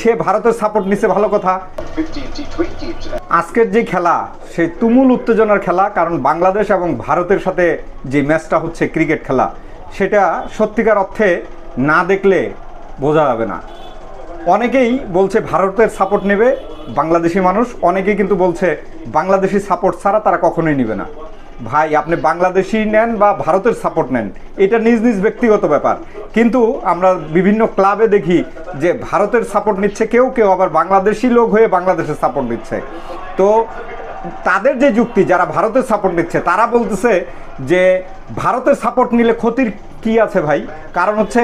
সে ভারতের সাপোর্ট নিছে, ভালো কথা 15 T20 international. আজকের যে খেলা, সেই তুমুল উত্তেজনার খেলা, কারণ বাংলাদেশ এবং ভারতের সাথে যে ম্যাচটা হচ্ছে ক্রিকেট খেলা, সেটা সত্যিকার অর্থে না দেখলে বোঝা যাবে না অনেকেই বলছে ভারতের সাপোর্ট নেবে, বাংলাদেশি মানুষ, অনেকেই কিন্তু বলছে বাংলাদেশি সাপোর্ট ছাড়া তারা কখনোই নেবে না ভাই, আপনি বাংলাদেশি নেন বা ভারতের সাপোর্ট নেন, এটা নিজ নিজ ব্যক্তিগত ব্যাপার। কিন্তু আমরা বিভিন্ন ক্লাবে দেখি যে ভারতের সাপোর্ট নিচ্ছে কেউ কেউ আবার বাংলাদেশি লোক হয়ে বাংলাদেশের সাপোর্ট নিচ্ছে। তো তাদের যে যুক্তি, যারা ভারতের সাপোর্ট নিচ্ছে, তারা বলতেছে যে ভারতের সাপোর্ট নিলে ক্ষতির কি আছে ভাই? কারণ হচ্ছে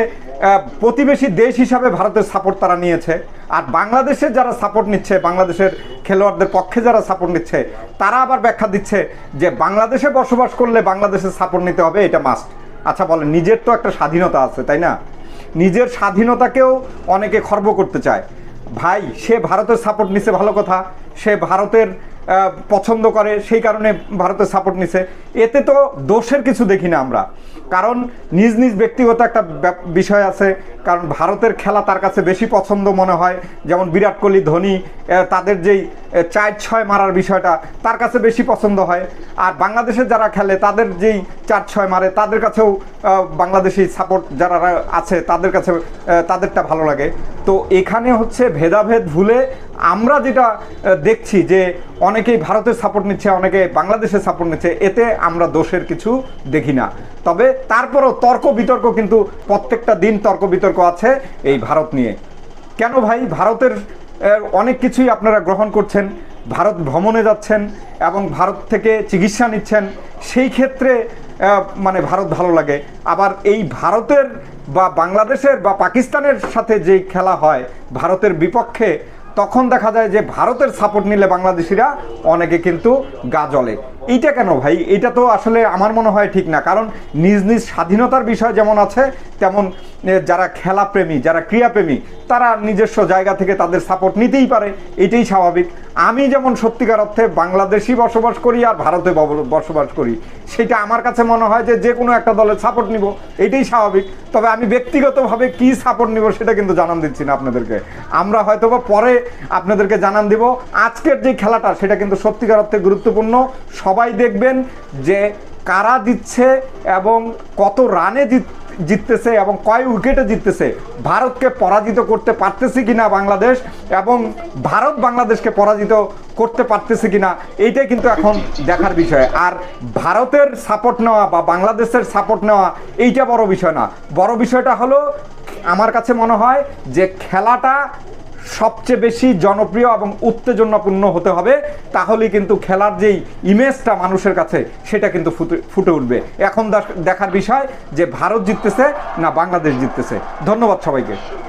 প্রতিবেশী দেশ হিসাবে ভারতের সাপোর্ট তারা নিয়েছে। আর বাংলাদেশের যারা সাপোর্ট নিচ্ছে, বাংলাদেশের খেলোয়াড়দের পক্ষে যারা সাপোর্ট নিচ্ছে, তারা আবার ব্যাখ্যা দিচ্ছে যে বাংলাদেশে বসবাস করলে বাংলাদেশের সাপোর্ট নিতে হবে, এটা মাস্ট আচ্ছা বলে নিজের তো একটা স্বাধীনতা আছে, তাই না? নিজের স্বাধীনতাকেও অনেকে খর্ব করতে চায়। ভাই, সে ভারতের সাপোর্ট নিছে, ভালো কথা। সে ভারতের পছন্দ করে, সেই কারণে ভারতের সাপোর্ট নিছে। এতে তো দোষের কিছু দেখি না আমরা। কারণ নিজ নিজ ব্যক্তিগত একটা বিষয় আছে। কারণ ভারতের খেলা তার কাছে বেশি পছন্দ মনে হয়। যেমন বিরাট কোহলি, ধোনি তাদের যেই চার ছয় মারার বিষয়টা তার কাছে বেশি পছন্দ হয়। আর বাংলাদেশে যারা খেলে, তাদের যেই চার ছয় মারে, তাদের কাছেও বাংলাদেশি সাপোর্ট যারা আছে, তাদের কাছে তাদেরটা ভালো লাগে। তো এখানে হচ্ছে ভেদাভেদ ভুলে আমরা যেটা দেখছি যে অনেকেই ভারতের সাপোর্ট নিচ্ছে, অনেকে বাংলাদেশের সাপোর্ট নিচ্ছে, এতে আমরা দোষের কিছু দেখি না। তবে তারপরও তর্ক বিতর্ক কিন্তু প্রত্যেকটা দিন তর্ক বিতর্ক আছে এই ভারত নিয়ে। কেন ভাই? ভারতের অনেক কিছুই আপনারা গ্রহণ করছেন, ভারত ভ্রমণে যাচ্ছেন এবং ভারত থেকে চিকিৎসা নিচ্ছেন, সেই ক্ষেত্রে মানে ভারত ভালো লাগে। আবার এই ভারতের বা বাংলাদেশের বা পাকিস্তানের সাথে যেই খেলা হয়, ভারতের বিপক্ষে তখন দেখা যায় যে ভারতের সাপোর্ট নিলে বাংলাদেশিরা, অনেকে কিন্তু গা জ্বলে। এইটা কেন ভাই? এটা তো আসলে আমার মনে হয় ঠিক না। কারণ নিজ নিজ স্বাধীনতার বিষয় যেমন আছে, তেমন যারা খেলাপ্রেমী, যারা ক্রীড়াপ্রেমী, তারা নিজস্ব জায়গা থেকে তাদের সাপোর্ট নিতেই পারে। এটাই স্বাভাবিক। আমি যেমন সত্যিকার অর্থে বাংলাদেশি বসবাস করি আর ভারতে বসবাস করি, সেটা আমার কাছে মনে হয় যে যে কোনো একটা দলের সাপোর্ট নিব, এটাই স্বাভাবিক। তবে আমি ব্যক্তিগতভাবে কি সাপোর্ট নিব সেটা কিন্তু জানান দিচ্ছি না আপনাদেরকে। আমরা হয়তো বা পরে আপনাদেরকে জানান দিব। আজকের যে খেলাটা, সেটা কিন্তু সত্যিকার অর্থে গুরুত্বপূর্ণ। সবাই দেখবেন যে কারা দিচ্ছে এবং কত রানে জিত জিততেছে এবং কয় উইকেটে জিততেছে? ভারতকে পরাজিত করতে পারতেছে কিনা বাংলাদেশ এবং ভারত বাংলাদেশকে পরাজিত করতে পারতেছে কিনা, এইটাই কিন্তু এখন দেখার বিষয়। আর ভারতের সাপোর্ট নেওয়া বা বাংলাদেশের সাপোর্ট নেওয়া এইটা বড় বিষয় না। বড় বিষয়টা হলো, আমার কাছে মনে হয় যে খেলাটা সবচেয়ে বেশি জনপ্রিয় এবং উত্তেজনাপূর্ণ হতে হবে, তাহলেই কিন্তু খেলার যেই ইমেজটা মানুষের কাছে, সেটা কিন্তু ফুটে ফুটে উঠবে। এখন দেখ- দেখার বিষয় যে ভারত জিততেছে না বাংলাদেশ জিততেছে। ধন্যবাদ সবাইকে।